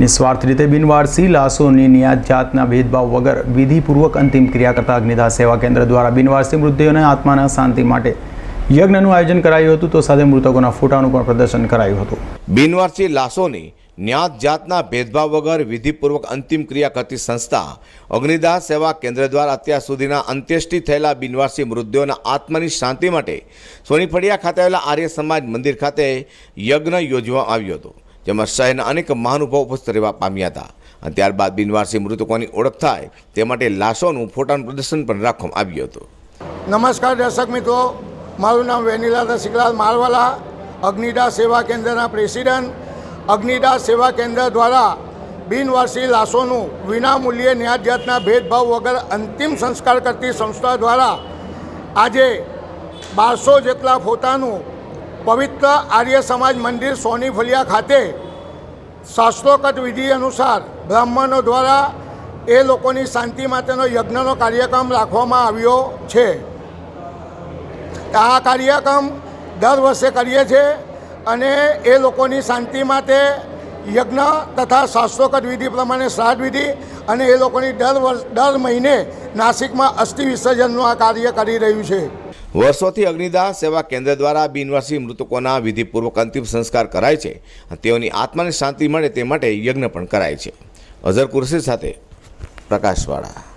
નિસ્વાર્થ રીતે બિનવારસી લાશોની નિયાત જાતના ભેદભાવ વગર વિધિપૂર્વક અંતિમ ક્રિયા કરતા અગ્નિદાહ સેવા કેન્દ્ર દ્વારા બિનવારસી મૃતદેહોને આત્માના શાંતિ માટે યજ્ઞનું આયોજન કરાયું હતું, તો સાથે મૃતકોના ફોટાનું પણ પ્રદર્શન કરાયું હતું. બિનવારસી લાશોની જ્ઞાત જાતના ભેદભાવ વગર વિધિપૂર્વક અંતિમ ક્રિયા કરતી સંસ્થા અગ્નિદાહ સેવા કેન્દ્ર દ્વારા અત્યાર સુધીના અંત્યેષ્ટિ થયેલા બિનવારસી મૃતદેહોના આત્માની શાંતિ માટે સોનીફળિયા ખાતે આવેલા આર્ય સમાજ મંદિર ખાતે યજ્ઞ યોજવામાં આવ્યો હતો. જેમાં શહેરના અનેક મહાનુભાવ ઉપસ્થિત રહેવા પામ્યા હતા. અને ત્યારબાદ બિનવારસી મૃતકોની ઓળખ થાય તે માટે લાશોનું ફોટાનું પ્રદર્શન પણ રાખવામાં આવ્યું હતું. નમસ્કાર દર્શક મિત્રો, મારું નામ વેનીલા રસિકલાલ મારવાલા અગ્નિડા સેવા કેન્દ્રના પ્રેસિડન્ટ. અગ્નિડા સેવા કેન્દ્ર દ્વારા બિનવારસી લાશોનું વિનામૂલ્યે ન્યાય જાતના ભેદભાવ વગર અંતિમ સંસ્કાર કરતી સંસ્થા દ્વારા આજે બારસો જેટલા ફોટાનું પવિત્ર આર્ય સમાજ મંદિર સોની ફલિયા ખાતે શાસ્ત્રોકટ વિધિ અનુસાર બ્રાહ્મણો દ્વારા એ લોકોની શાંતિ માટેનો યજ્ઞનો કાર્યક્રમ રાખવામાં આવ્યો છે. આ કાર્યક્રમ દર વર્ષે કરીએ છીએ અને એ લોકોની શાંતિ માટે યજ્ઞ તથા શાસ્ત્રોકટ વિધિ પ્રમાણે શ્રાદ્ધ વિધિ અને એ લોકોની દર વર્ષ, દર મહિને નાસિકમાં અસ્થિ વિસર્જનનું આ કાર્ય કરી રહ્યું છે. વર્ષોથી અગ્નિદાહ સેવા કેન્દ્ર દ્વારા બિનવાસી મૃતકોના વિધિપૂર્વક અંતિમ સંસ્કાર કરાય છે તેઓની આત્માને શાંતિ મળે તે માટે યજ્ઞ પણ કરાય છે. અઝર કુરશી સાથે પ્રકાશવાળા.